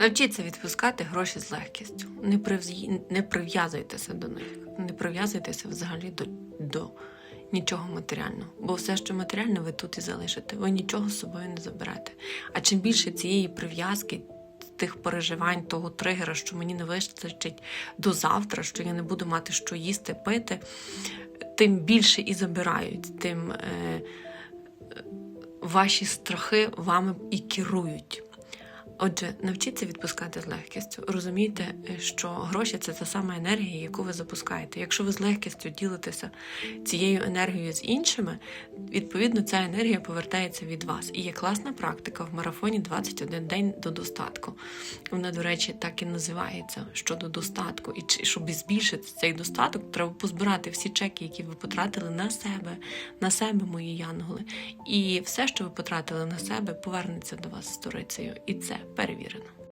Навчіться відпускати гроші з легкістю. Не, прив'я- не прив'язуйтеся до них, не прив'язуйтеся взагалі до, до нічого матеріального. Бо все, що матеріальне, ви тут і залишите. Ви нічого з собою не заберете. А чим більше цієї прив'язки, тих переживань, того тригера, що мені не вистачить до завтра, що я не буду мати що їсти, пити, тим більше і забирають, тим е, ваші страхи вами і керують. Отже, навчіться відпускати з легкістю. Розумійте, що гроші це та сама енергія, яку ви запускаєте. Якщо ви з легкістю ділитеся цією енергією з іншими, відповідно ця енергія повертається від вас. І є класна практика в марафоні 21 день до достатку. Вона, до речі, так і називається щодо достатку. І щоб збільшити цей достаток, треба позбирати всі чеки, які ви потратили на себе, на себе, мої янголи. І все, що ви потратили на себе, повернеться до вас сторицею. І це перевірено.